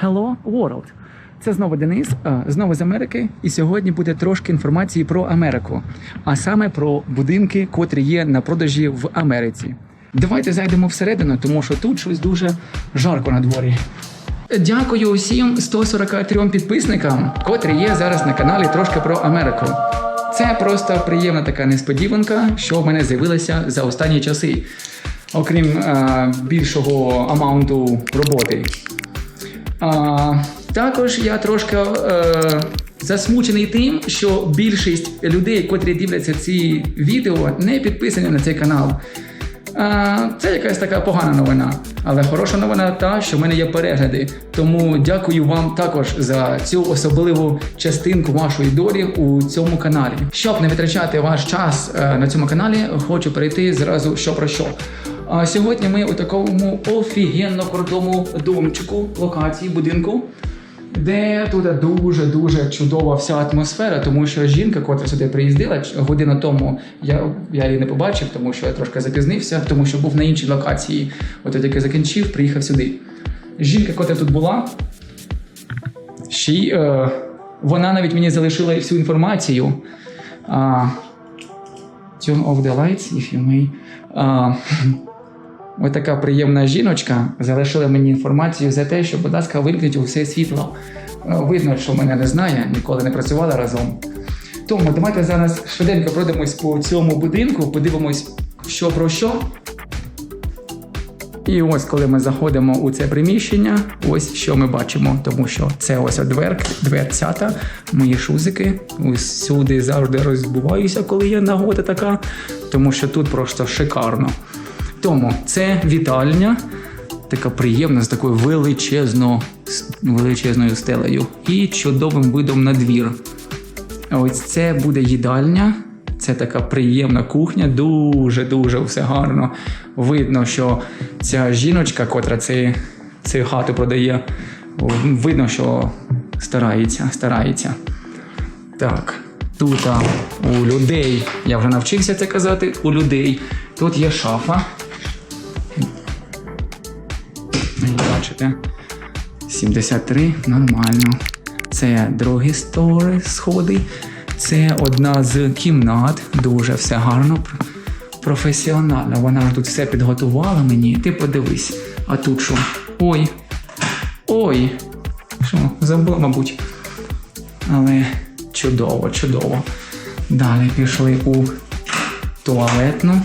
Hello World. Це знову Денис, е, знову з Америки, і сьогодні буде трошки інформації про Америку, а саме про будинки, котрі є на продажі в Америці. Давайте зайдемо всередину, тому що тут щось дуже жарко на дворі. Дякую усім 143 підписникам, котрі є зараз на каналі трошки про Америку. Це просто приємна така несподіванка, що в мене з'явилася за останні часи, окрім е, більшого амаунту роботи. А, також я трошки е, засмучений тим, що більшість людей, котрі дивляться ці відео, не підписані на цей канал. А, це якась така погана новина. Але хороша новина та, що в мене є перегляди. Тому дякую вам також за цю особливу частинку вашої долі у цьому каналі. Щоб не витрачати ваш час е, на цьому каналі, хочу перейти зразу що про що. А сьогодні ми у такому офігенно крутому домчику, локації, будинку, де тут дуже дуже чудова вся атмосфера, тому що жінка, котра сюди приїздила годину тому, я, я її не побачив, тому що я трошки запізнився, тому що був на іншій локації. От я тільки закінчив, приїхав сюди. Жінка, котра тут була, ще й, е, вона навіть мені залишила всю інформацію. А, Turn off the lights, if you may. А, Ось така приємна жіночка залишила мені інформацію за те, що, будь ласка, вимкніть усе світло. Е, Видно, що мене не знає, ніколи не працювала разом. Тому давайте зараз швиденько пройдемось по цьому будинку, подивимось, що про що. І ось коли ми заходимо у це приміщення, ось що ми бачимо, тому що це ось дверк, дверцята, мої шузики. Усюди завжди розбуваюся, коли є нагода така, тому що тут просто шикарно. Тому це вітальня, така приємна з такою величезно, величезною стелею і чудовим видом на двір. Ось це буде їдальня. Це така приємна кухня, дуже-дуже все гарно. Видно, що ця жіночка, котра цю хату продає, видно, що старається, старається. Так, тут у людей, я вже навчився це казати, у людей. Тут є шафа. Бачите? 73, нормально. Це другі стори, сходи. Це одна з кімнат. Дуже все гарно, професіонально. Вона ж тут все підготувала мені. Ти подивись. А тут що? Ой. Ой. Що, забула, мабуть. Але чудово, чудово. Далі пішли у туалетну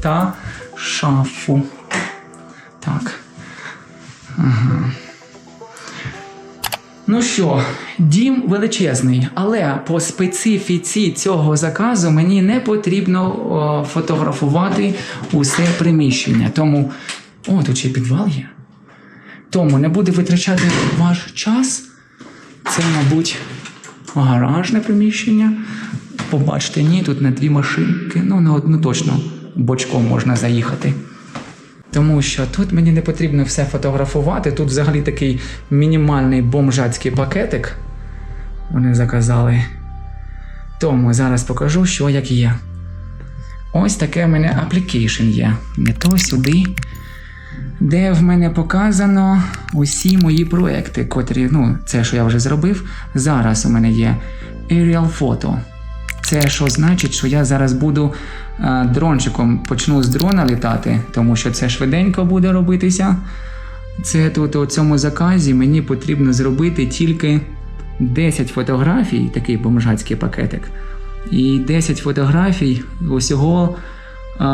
та шафу. Так. Ну що, дім величезний, але по специфіці цього заказу мені не потрібно о, фотографувати усе приміщення. Тому. О, тут ще підвал є. Тому не буде витрачати ваш час. Це, мабуть, гаражне приміщення. Побачите, ні, тут на дві машинки. Ну, на одну точно бочком можна заїхати. Тому що тут мені не потрібно все фотографувати. Тут взагалі такий мінімальний бомжацький пакетик. Вони заказали. Тому зараз покажу, що як є. Ось таке в мене application є. Не то сюди, де в мене показано усі мої проекти, котрі, ну, це, що я вже зробив. Зараз у мене є Aerial Photo. Це що значить, що я зараз буду е, дрончиком почну з дрона літати, тому що це швиденько буде робитися. Це тут у цьому заказі мені потрібно зробити тільки 10 фотографій, такий бомжацький пакетик. І 10 фотографій усього е,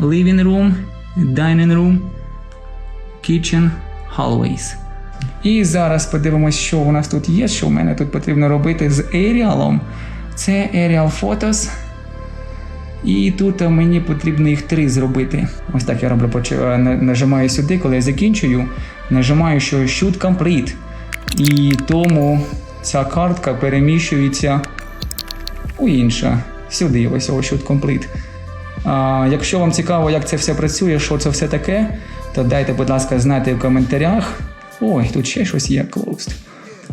living room, dining room, kitchen, hallways. І зараз подивимось, що у нас тут є, що в мене тут потрібно робити з Aerial. Це Aerial Photos. І тут е, мені потрібно їх три зробити. Ось так я роблю. е, на- Нажимаю сюди, коли я закінчую, нажимаю, що Shoot Complete. І тому ця картка переміщується у інше. Сюди, ось ось Shoot Complete. А, якщо вам цікаво, як це все працює, що це все таке, то дайте, будь ласка, знати в коментарях. Ой, тут ще щось є closed.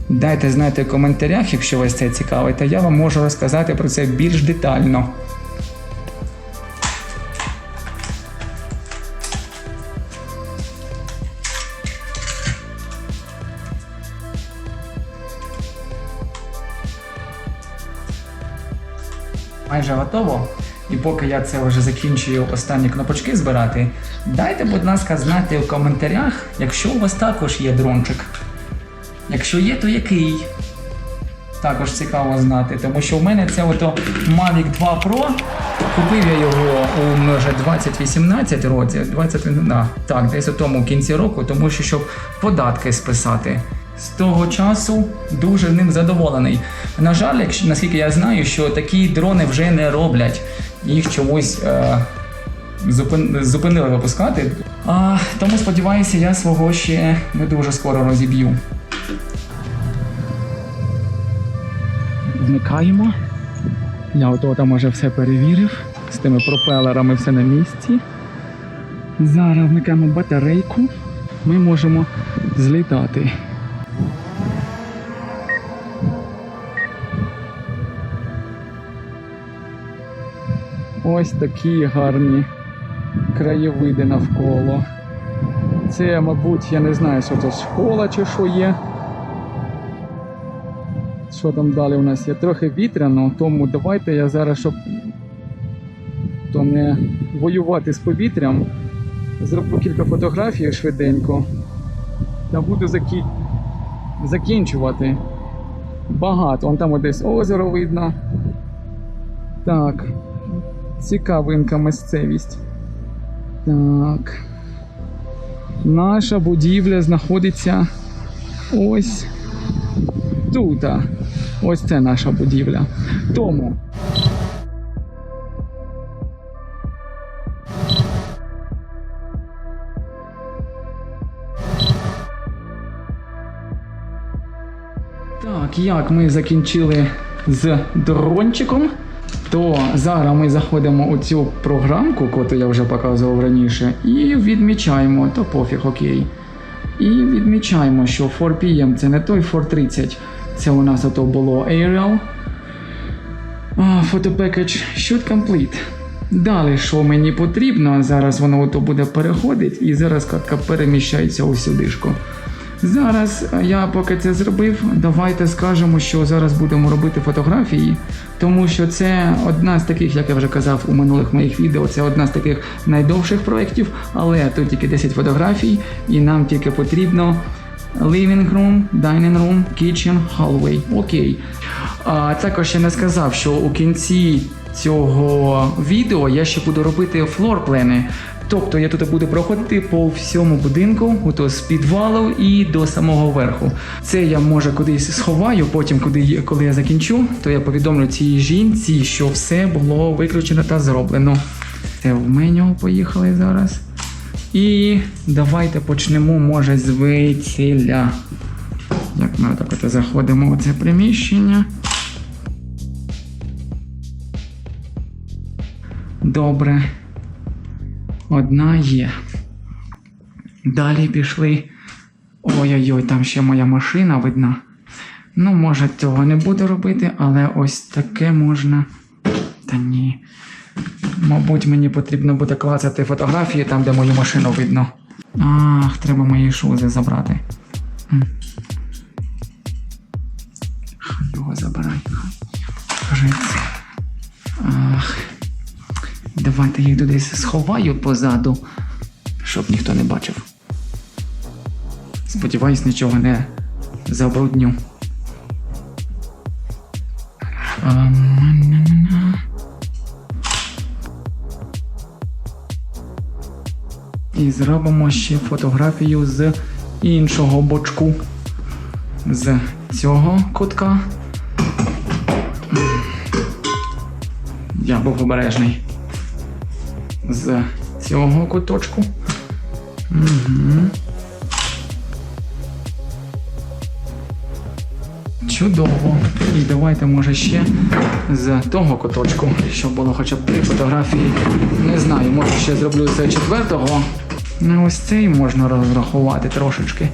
Дайте знати в коментарях, якщо вас це цікавить, та я вам можу розказати про це більш детально. Майже готово. І поки я це вже закінчую останні кнопочки збирати, дайте, будь ласка, знати в коментарях, якщо у вас також є дрончик. Якщо є, то який? Також цікаво знати, тому що в мене це ото Mavic 2 Pro. Купив я його у може 2018 році, 20, да, так, десь у тому кінці року, тому що щоб податки списати. З того часу дуже ним задоволений. На жаль, якщо, наскільки я знаю, що такі дрони вже не роблять. Їх чомусь е, зупин, зупинили випускати. А, тому сподіваюся, я свого ще не дуже скоро розіб'ю. Вмикаємо. Я ото там уже все перевірив. З тими пропелерами все на місці. Зараз вмикаємо батарейку. Ми можемо злітати. Ось такі гарні краєвиди навколо. Це, мабуть, я не знаю, що це школа чи що є. Що там далі у нас є? Трохи вітряно, тому давайте я зараз, щоб то не воювати з повітрям, зроблю кілька фотографій швиденько та буду закі... закінчувати. Багато. Вон там от десь озеро видно. Так. Цікавинка місцевість. Так. Наша будівля знаходиться ось тут. Ось це наша будівля. Тому. Так, як ми закінчили з дрончиком, то зараз ми заходимо у цю програмку, яку я вже показував раніше, і відмічаємо, то пофіг, окей. І відмічаємо, що 4PM це не той 430, це у нас ото було Aerial. Package should complete. Далі, що мені потрібно, зараз воно ото буде переходити, і зараз катка переміщається у. Зараз е, я поки це зробив, давайте скажемо, що зараз будемо робити фотографії, тому що це одна з таких, як я вже казав у минулих моїх відео, це одна з таких найдовших проєктів, але тут тільки 10 фотографій, і нам тільки потрібно living room, dining room, kitchen, hallway. Окей. А також я не сказав, що у кінці цього відео я ще буду робити флорплени. Тобто я тут буду проходити по всьому будинку, ото з підвалу і до самого верху. Це я може кудись сховаю, потім, куди, коли я закінчу, то я повідомлю цій жінці, що все було виключено та зроблено. Це в меню поїхали зараз. І давайте почнемо, може, з весілля. Як ми отак от заходимо у це приміщення. Добре. Одна є. Далі пішли. Ой-ой-ой, там ще моя машина видна. Ну, може, цього не буду робити, але ось таке можна. Та ні. Мабуть, мені потрібно буде клацати фотографії там, де мою машину видно. Ах, треба мої шузи забрати. Його забирай. Це. Ах. Давайте я їх десь сховаю позаду, щоб ніхто не бачив. Сподіваюсь, нічого не забрудню. Ам, І зробимо ще фотографію з іншого бочку. З цього кутка. Я був обережний з цього куточку. Угу. Чудово. І давайте, може, ще з того куточку, щоб було хоча б три фотографії. Не знаю, може ще зроблю з четвертого. Ну, ось цей можна розрахувати трошечки,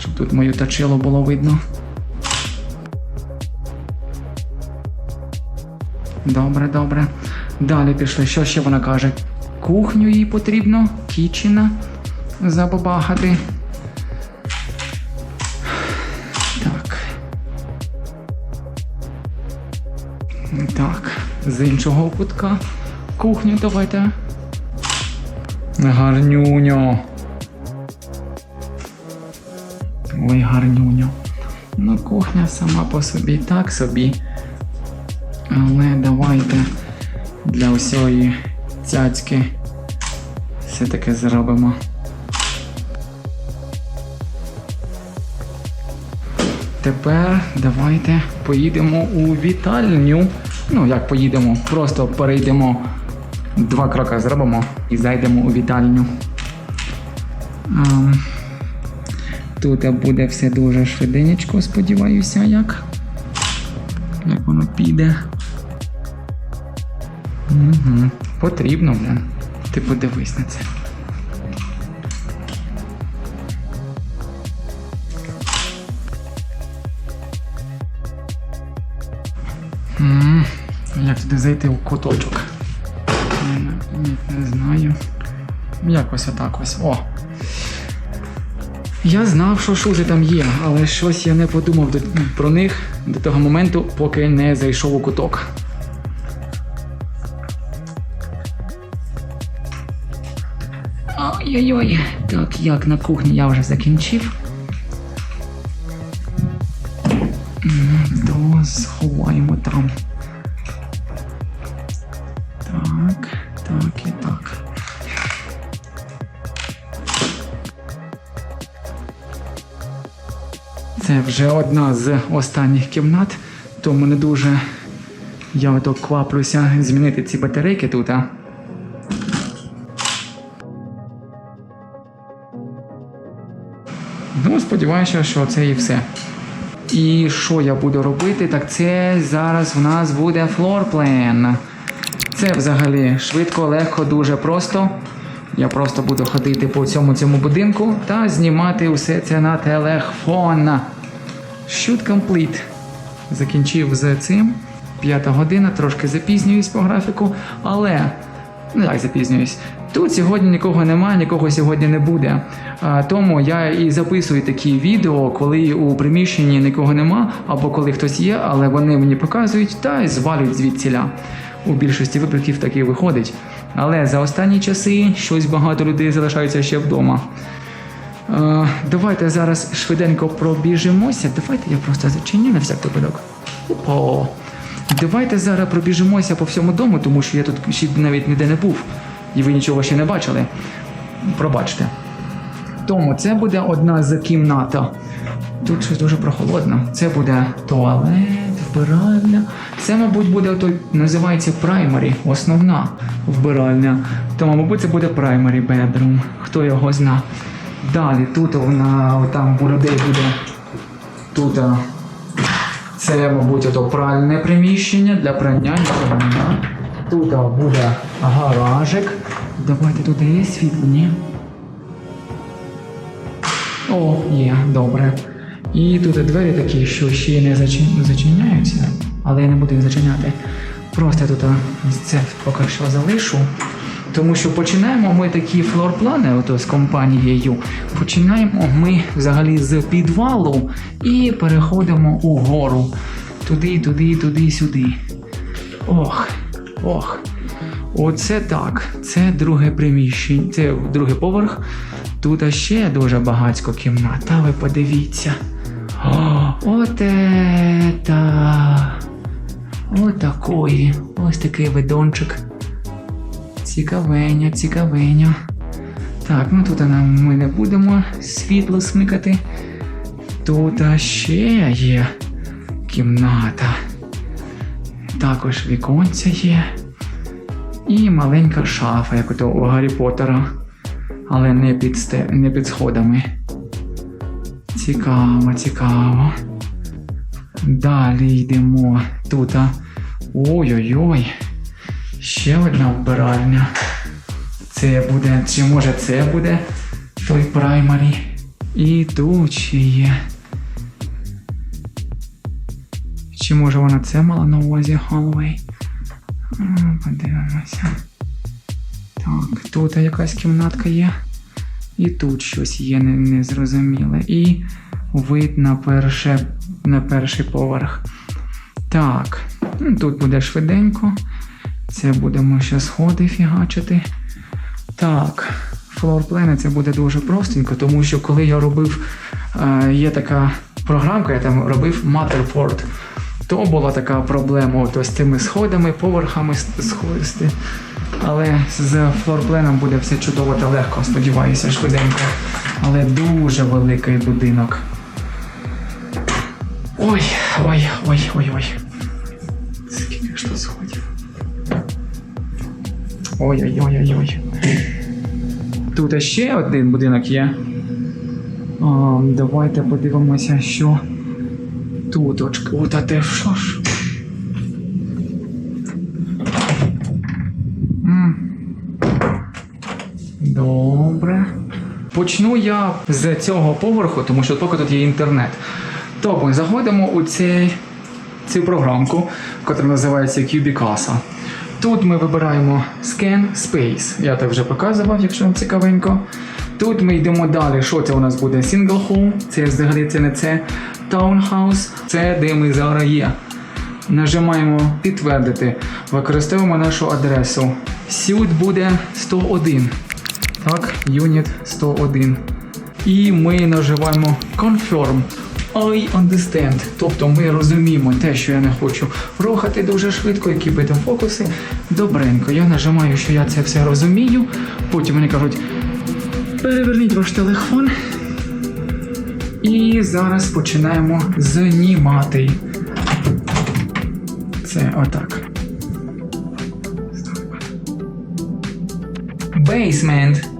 щоб тут мою тачило було видно. Добре, добре. Далі пішли. Що ще вона каже? Кухню їй потрібно, кічена забабахати. Так. Так, з іншого кутка кухню давайте. Гарнюньо. Ой, гарнюньо. Ну, кухня сама по собі так собі. Але давайте для усієї цяцьки все-таки зробимо. Тепер давайте поїдемо у вітальню. Ну, як поїдемо, просто перейдемо два кроки зробимо і зайдемо у вітальню. Тут буде все дуже швиденько, сподіваюся, як. Як воно піде. Угу. Потрібно, блін. Ти подивись на це. Як туди зайти у куточок? Якось отак ось. О! Я знав, що шузи там є, але щось я не подумав до- про них до того моменту, поки не зайшов у куток. Ой-ой-ой. Так, як на кухні я вже закінчив. То сховаємо там. Вже одна з останніх кімнат, тому не дуже я ото кваплюся змінити ці батарейки тут. А. Ну, сподіваюся, що це і все. І що я буду робити? Так це зараз в нас буде флорплен. Це взагалі швидко, легко, дуже просто. Я просто буду ходити по цьому цьому будинку та знімати усе це на телефон. Shoot complete. Закінчив з цим. П'ята година, трошки запізнююсь по графіку, але ну як запізнююсь. Тут сьогодні нікого немає, нікого сьогодні не буде. Тому я і записую такі відео, коли у приміщенні нікого нема, або коли хтось є, але вони мені показують та й звалюють звідсіля. У більшості випадків так і виходить. Але за останні часи щось багато людей залишаються ще вдома. Давайте зараз швиденько пробіжимося. Давайте я просто зачиню на всяк випадок. О, давайте зараз пробіжимося по всьому дому, тому що я тут ще навіть ніде не був, і ви нічого ще не бачили. Пробачте. Тому це буде одна з кімнат. Тут щось дуже прохолодно. Це буде туалет, вбиральня. Це, мабуть, буде той, називається праймарі, основна вбиральня. Тому, мабуть, це буде праймарі bedroom. Хто його зна. Далі тут вона там у буде. Тут це, мабуть, ото пральне приміщення для прання. Тут буде гаражик. Давайте тут є світло, ні? О, є, добре. І тут двері такі, що ще не зачиняються, але я не буду їх зачиняти. Просто тут це поки що залишу. Тому що починаємо ми такі флорплани ото з компанією. Починаємо ми взагалі з підвалу і переходимо угору. Туди, туди, туди, сюди. Ох, ох. Оце так. Це друге приміщення, це другий поверх. Тут ще дуже багатько кімнат. Та ви подивіться. О, от ета. Отакої. Ось такий видончик. Цікавеня, цікавеня. Так, ну тут ми не будемо світло смикати. Тут ще є кімната. Також віконця є. І маленька шафа, як ото у Гаррі Поттера. Але не під, сте... не під сходами. Цікаво, цікаво. Далі йдемо. Тут. Ой-ой-ой. Ще одна вбиральня. Це буде. Чи може це буде той праймарі? І тут ще є. Чи може вона це мала на увазі Hallway? Подивимося. Так, тут якась кімнатка є. І тут щось є незрозуміле. І вид на, перше, на перший поверх. Так, ну, тут буде швиденько. Це будемо ще сходи фігачити. Так, флорплени це буде дуже простенько, тому що коли я робив, е, є така програмка, я там робив Matterport, то була така проблема от з цими сходами, поверхами сходити. Але з флорпленом буде все чудово та легко, сподіваюся, швиденько. Але дуже великий будинок. Ой, ой, ой, ой, ой. Ой-ой-ой-ой-ой. Тут ще один будинок є. А, давайте подивимося, що тут. очк- От, а те що ж? Добре. Почну я з цього поверху, тому що поки тут є інтернет. То ми заходимо у цей, цю програмку, яка називається Cubicasa. Тут ми вибираємо Scan Space. Я так вже показував, якщо вам цікавенько. Тут ми йдемо далі. Що це у нас буде? Single Home, це взагалі це не це. Townhouse, це де ми зараз є. Нажимаємо підтвердити. Використовуємо нашу адресу. Сюд буде 101. Так, юніт 101. І ми наживаємо Confirm. I understand. Тобто ми розуміємо те, що я не хочу рухати дуже швидко, які би там фокуси. Добренько. Я нажимаю, що я це все розумію. Потім вони кажуть: переверніть ваш телефон. І зараз починаємо знімати. Це отак. Basement.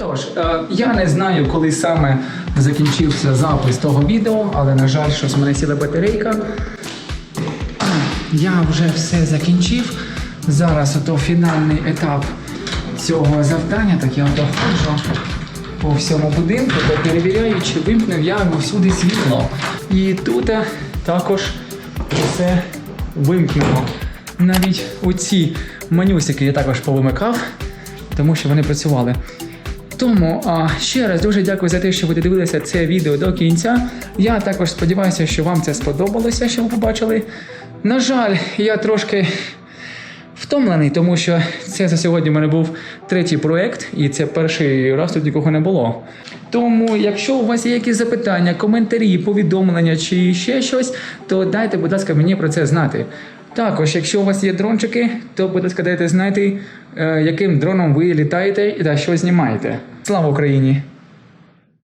Отож, е, я не знаю, коли саме закінчився запис того відео, але на жаль, щось в мене сіла батарейка. Я вже все закінчив. Зараз ото фінальний етап цього завдання, так я ото по всьому будинку, та перевіряю, чи вимкнув я всюди світло. І тут е, також все вимкнено. Навіть оці манюсики я також повимикав, тому що вони працювали. Тому ще раз дуже дякую за те, що ви дивилися це відео до кінця. Я також сподіваюся, що вам це сподобалося, що ви побачили. На жаль, я трошки втомлений, тому що це за сьогодні в мене був третій проект, і це перший раз тут нікого не було. Тому, якщо у вас є якісь запитання, коментарі, повідомлення чи ще щось, то дайте, будь ласка, мені про це знати. Також, якщо у вас є дрончики, то будь ласка, дайте знати, яким дроном ви літаєте та що знімаєте. Слава Україні!